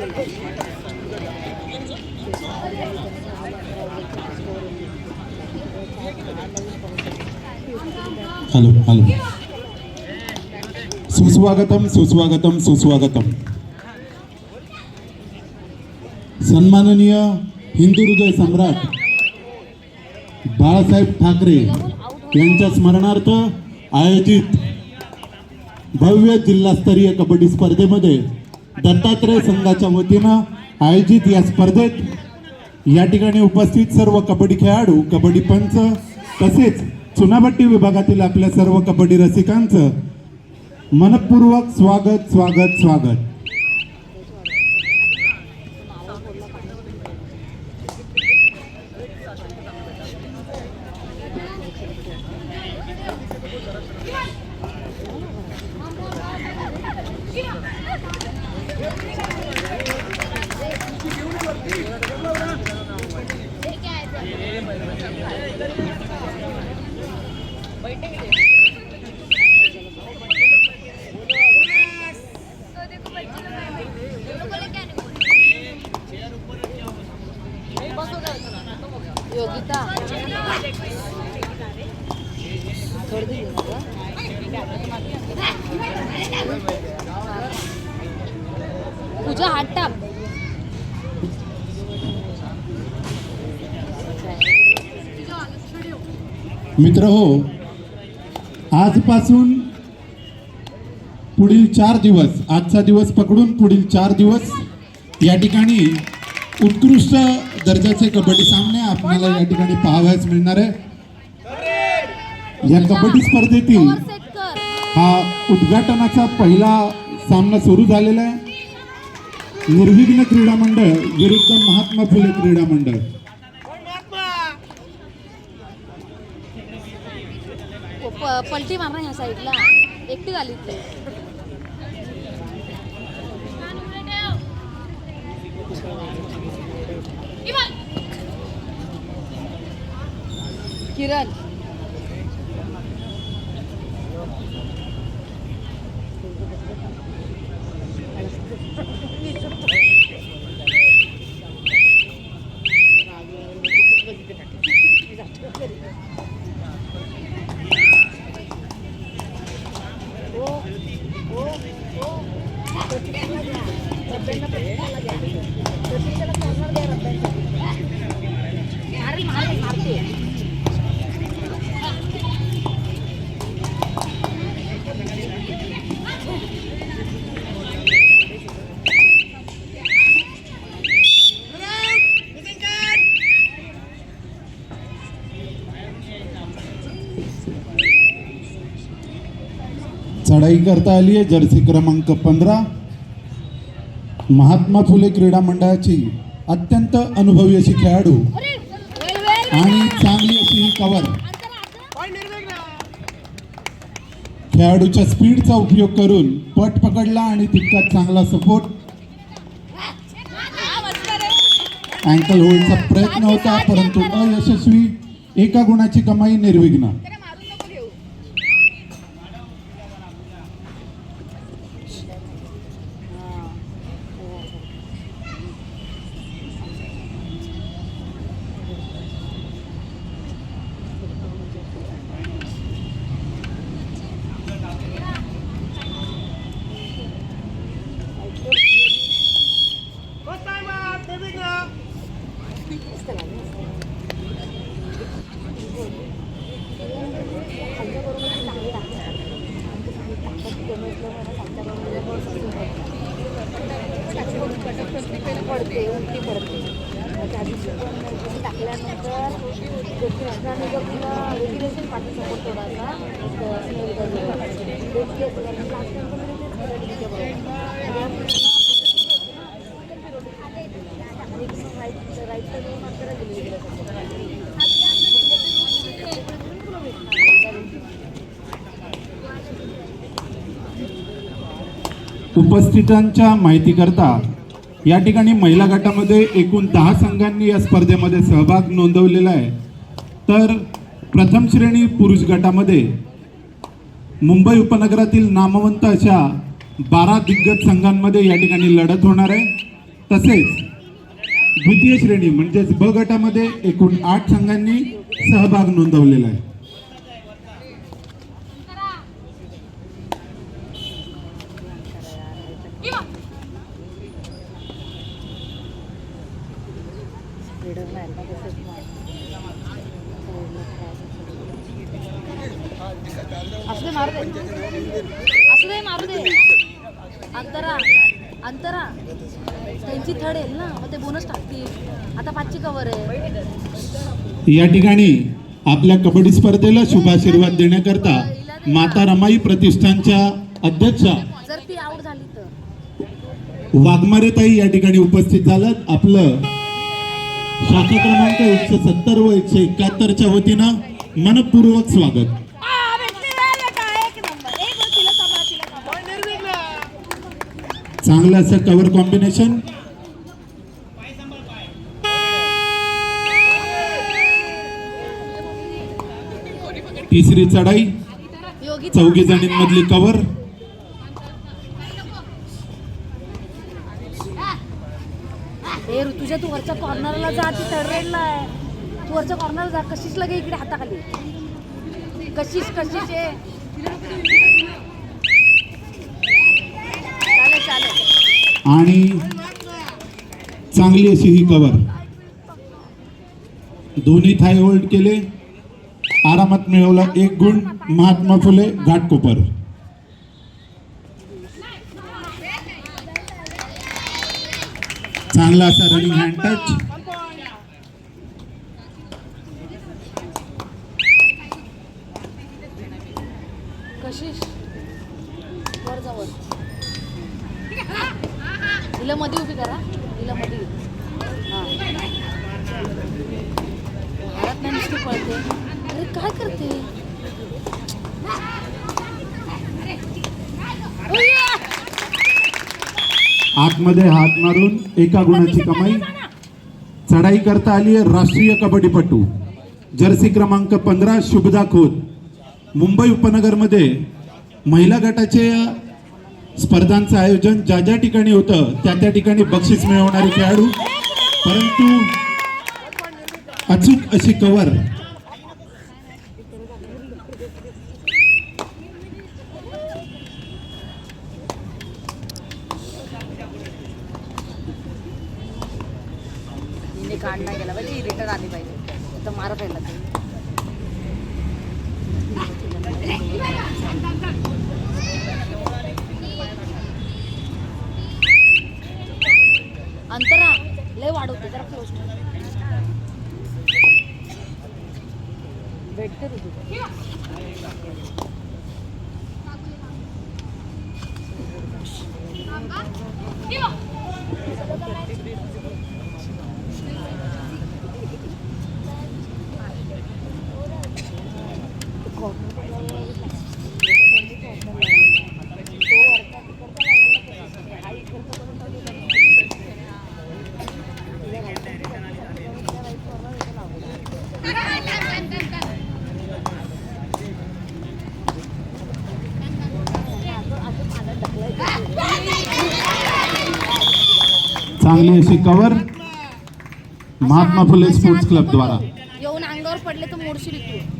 Hello hello सुस्वागतम सुस्वागतम सुस्वागतम सन्माननीय हिंदू हृदय सम्राट बाळासाहेब ठाकरे यांच्या स्मरणार्थ आयोजित भव्य जिल्हास्तरीय कबड्डी स्पर्धेमध्ये दत्तात्रय संघाच्या वतीनं आयोजित या स्पर्धेत या ठिकाणी उपस्थित सर्व कबड्डी खेळाडू कबड्डी पंच तसेच चुनाभट्टी विभागातील आपल्या सर्व कबड्डी रसिकांचं मनपूर्वक स्वागत स्वागत स्वागत. योगिता तुझा हात टाप मित्र हो आजपासून पुढील चार दिवस आजचा दिवस पकडून पुढील चार दिवस या ठिकाणी उत्कृष्ट दर्जाचे कबड्डी सामने आपल्याला या ठिकाणी पाहावयास मिळणार आहे. या कबड्डी स्पर्धेतील हा उद्घाटनाचा पहिला सामना सुरू झालेला आहे. निर्विघ्न क्रीडा मंडळ विरुद्ध महात्मा फुले क्रीडा मंडळ पलटी मार ना ह्या साईडला. एकटी झाली ते किरण चढाई करता आली आहे? जर्सी क्रमांक पंधरा. महात्मा फुले क्रीडा मंडळाची अत्यंत अनुभवी अशी खेळाडू आणि चांगली अशी ही कवर खेळाडूच्या स्पीडचा उपयोग करून पट पकडला आणि तितकाच चांगला सपोर्ट अँकल होल्डचा प्रयत्न होता परंतु अयशस्वी एका गुणाची कमाई निर्विघ्न. उपस्थितांच्या माहितीकरता या ठिकाणी महिला गटामध्ये एकूण दहा संघांनी या स्पर्धेमध्ये सहभाग नोंदवलेला आहे. तर प्रथम श्रेणी पुरुष गटामध्ये मुंबई उपनगरातील नामवंत अशा बारा दिग्गज संघांमध्ये या ठिकाणी लढत होणार आहे. तसेच द्वितीय श्रेणी म्हणजेच ब गटामध्ये एकूण आठ संघांनी सहभाग नोंदवलेला आहे. अंतरा अंतरा. त्यांची थर्ड येईल ना मग ते बोनस टाकतील. आता पाचची कवर आहे. या ठिकाणी आपल्या कबड्डी स्पर्धेला शुभाशीर्वाद देण्याकरता माता रमाई प्रतिष्ठानच्या अध्यक्षा जर ती आऊट झाली तर. वाघमारेताई या ठिकाणी उपस्थित झालात आपलं शाखा क्रमांक एकशे सत्तर व एकशे एकाहत्तरच्या वतीनं मनपूर्वक स्वागत. चांगलं असं कवर कॉम्बिनेशन तिसरी चढाई. चौघी जणींमधली कवर ए ऋतुजा तू वरच्या कॉर्नरला जा ती थर्ड रेडला आहे. तू वरच्या कॉर्नरला जा. कशीच लगे इकडे हाताखाली. कशीच कशीच आहे आणि चांगली अशी ही कवर दोन्ही थाय होल्ड केले. आरामात मिळवला एक गुण महात्मा फुले घाटकोपर. चांगला असा रनिंग हँड टच कशीच वर जा वर हिला मध्ये उभी करा. हिला मध्ये हां. नुसती पळते. अरे काय करते? आतमध्ये हात मारून एका गुणाची कमाई. चढाई करता आली आहे राष्ट्रीय कबड्डीपटू. जर्सी क्रमांक पंधरा शुभदा खोत. मुंबई उपनगरमध्ये महिला गटाचे स्पर्धांचं आयोजन ज्या ज्या ठिकाणी होतं त्या त्या ठिकाणी बक्षीस मिळवणारे खेळाडू. परंतु अचूक अशी कवर काढला गेला पाहिजे म्हणजे रिटर्न आली पाहिजे. तर मारत राहिला अंतरा लय वाढवते जरा क्लोज भेटते तुझी चांगली अशी cover Mahatma Phule sports club द्वारा. येऊन अंगावर पडले तर मोडशील तू.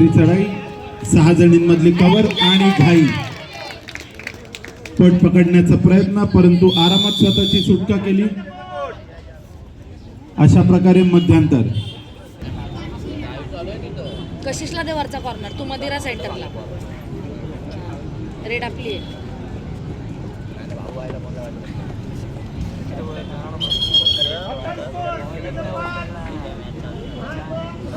तिसरी चढाई सहा जणींमधली कवर आणि घाई. पट पकडण्याचा प्रयत्न परंतु आरामात स्वतःची सुटका केली. अशा प्रकारे मध्यांतर. कशिशला दे वरचा कॉर्नर तू मदिरा सेंटरला. रेड आपली आहे.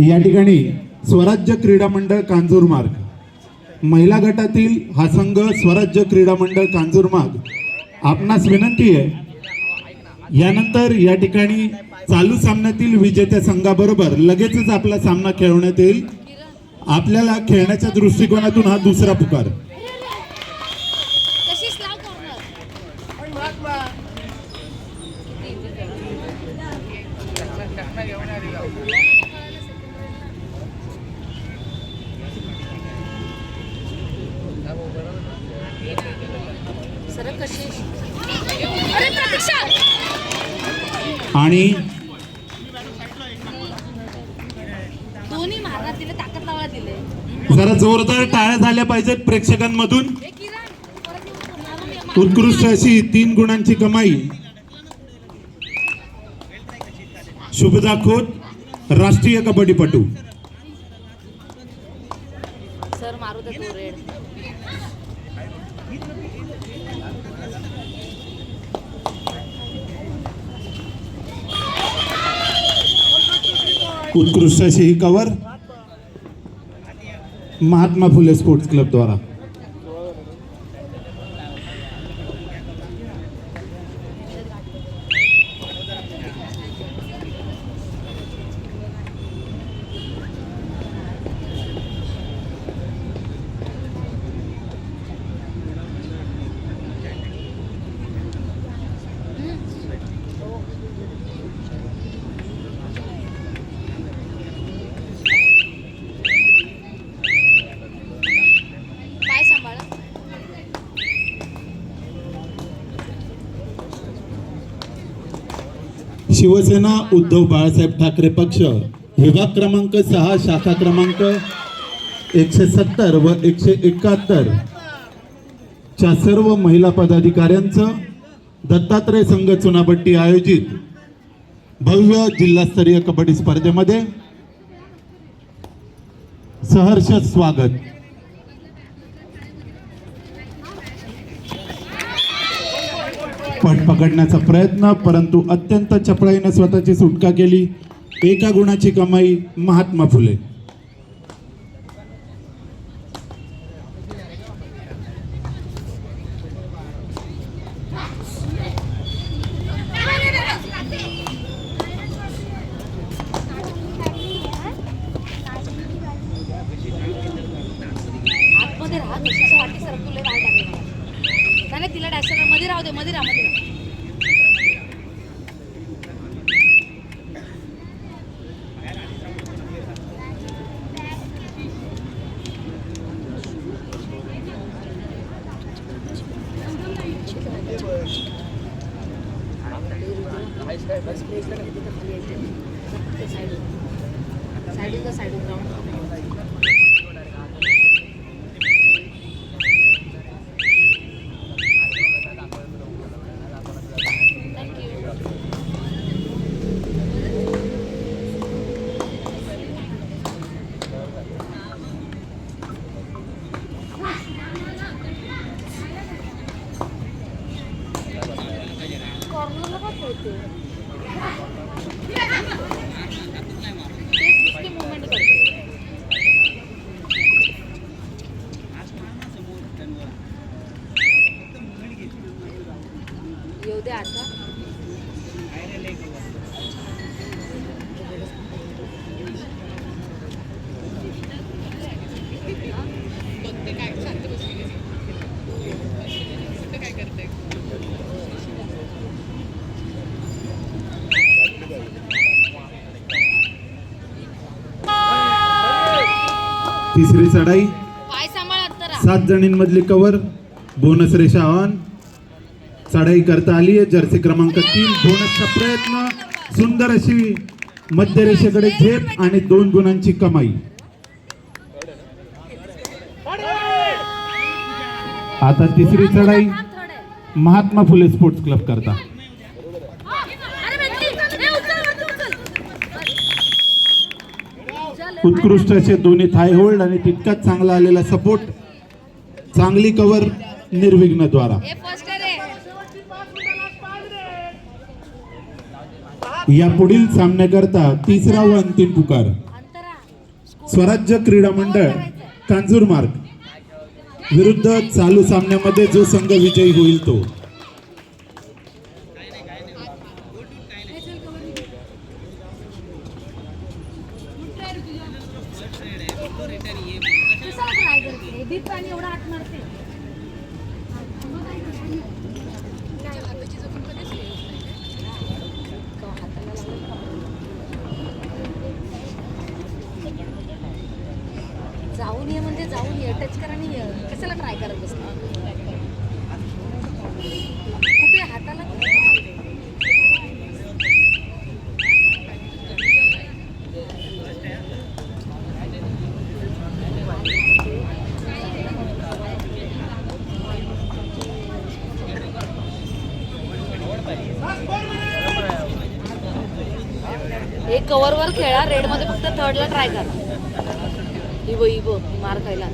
या ठिकाणी स्वराज्य क्रीडा मंडळ कांजूरमार्ग महिला गटातील हा संघ स्वराज्य क्रीडा मंडळ कांजूरमार्ग आपणास विनंती आहे यानंतर या ठिकाणी चालू सामन्यातील विजेत्या संघाबरोबर लगेचच आपला सामना खेळवण्यात येईल. आपल्याला खेळण्याच्या दृष्टिकोनातून हा दुसरा पुकार कशीच लाव कॉर्नर सर कशी अरे प्रतीक्षा आणि दोन्ही मारण्यात दिले ताकद लावायला दिले. जरा जोरदार टाळ्या झाल्या पाहिजेत प्रेक्षकांमधून. उत्कृष्ट अशी तीन गुणांची कमाई. शुभदा खोत राष्ट्रीय कबड्डीपटू. सर मारू दे उत्कृष्ट अशी ही cover Mahatma Phule sports club द्वारा. शिवसेना उद्धव बाळासाहेब ठाकरे पक्ष. विभाग क्रमांक सहा शाखा क्रमांक एकशे सत्तर व एकशे एकाहत्तर. च्या सर्व महिला पदाधिकाऱ्यांचं दत्तात्रय संघ चुनाबट्टी आयोजित भव्य जिल्हास्तरीय कबड्डी स्पर्धेमध्ये सहर्ष स्वागत. पट पकडण्याचा प्रयत्न परंतु अत्यंत चपळाईनं स्वतःची सुटका केली. एका गुणाची कमाई महात्मा फुले आतमध्ये राहा कशाच्या वाटी सर तुला राह टाकलं नाही नाही, तिला डॅशरमध्ये राहू दे मध्ये राहा मध्ये राहा साईड साईड ग्राउंड तेच नुसती मुवमेंट करते येऊ दे आता तिसरी चढाई. सात जणींमधली कवर बोनस रेषा ऑन चढाई करता आली आहे जर्सी क्रमांक तीन. बोनसचा प्रयत्न. सुंदर अशी मध्य रेषेकडे झेप आणि दोन गुणांची कमाई. आता तिसरी चढाई महात्मा फुले स्पोर्ट्स क्लब करता. उत्कृष्ट असे दोन्ही थाय होल्ड आणि तितकाच चांगला आलेला सपोर्ट चांगली कवर निर्विघ्नद्वारा ए फर्स्ट रे या पुढील सामन्याकरता तिसरा व अंतिम पुकार. स्वराज्य क्रीडा मंडळ कांजूर मार्ग. विरुद्ध चालू सामन्यामध्ये जो संघ विजयी होईल तो कशाला ट्राय करते बीट पाणी एवढा आत मारते जाऊन ये म्हणजे जाऊन ये टच करा आणि ये. कशाला ट्राय करत बसता कुठे हाताला एक कव्हरवर खेळा रेडमध्ये फक्त थर्डला ट्राय करा. इवो इवो मार खायला.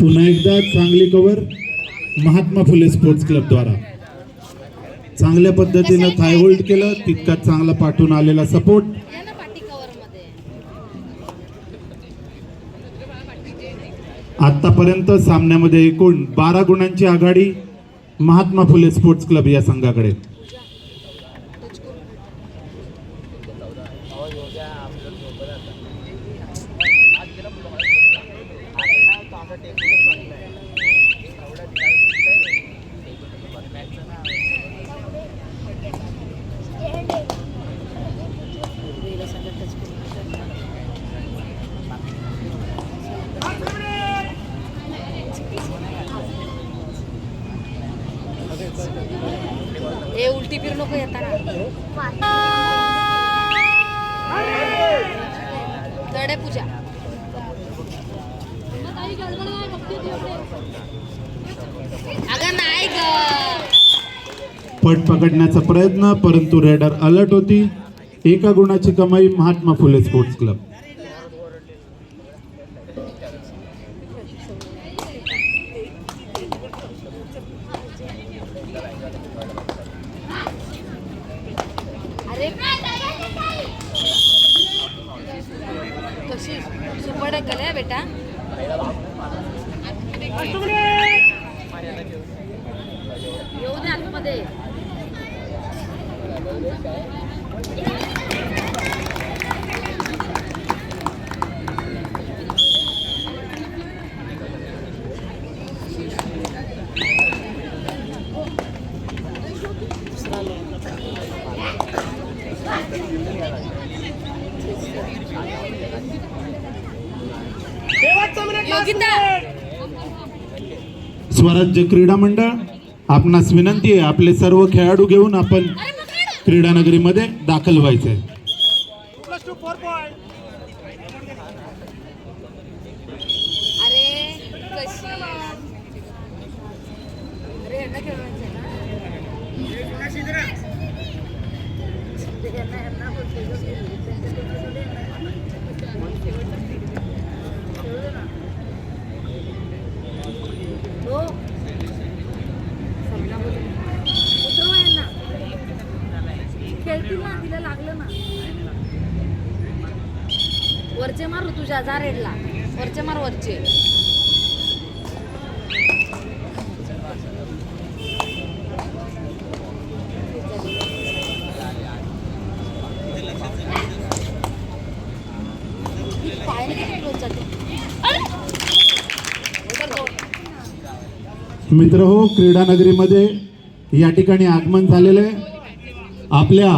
पुन्हा एकदा चांगली cover Mahatma Phule sports club द्वारा. चांगल्या पद्धतीनं थाय होल्ड केलं तितकाच चांगला पाठवून आलेला सपोर्ट आतापर्यंत सामन्यामध्ये एकूण बारा गुणांची आघाडी महात्मा फुले स्पोर्ट्स क्लब या संघाकडे. पट पकडण्याचा प्रयत्न परंतु रेडर अलर्ट होती. एका गुणाची कमाई महात्मा फुले स्पोर्ट्स क्लब अरे कशी सुपर ढकल आहे बेटा येऊ दे आतमध्ये योगिता स्वराज्य क्रीडा मंडळ आपणास विनंती आहे आपले सर्व खेळाडू घेऊन आपण अरे पकड क्रीडा नगरीमध्ये दाखल व्हायचंय अरे कशी अरे यांना खेळवायचं ना यांना- यांना बोलतोय गं मी. त्यांच्या टीमला दे ना. खेळू दे ना. हो ना तिला लागलं ना वरचे मार तुझ्या जा रेडला वरचे मार वरचे. मित्र हो क्रीडा नगरीमध्ये या ठिकाणी आगमन झालेलं आहे. आपल्या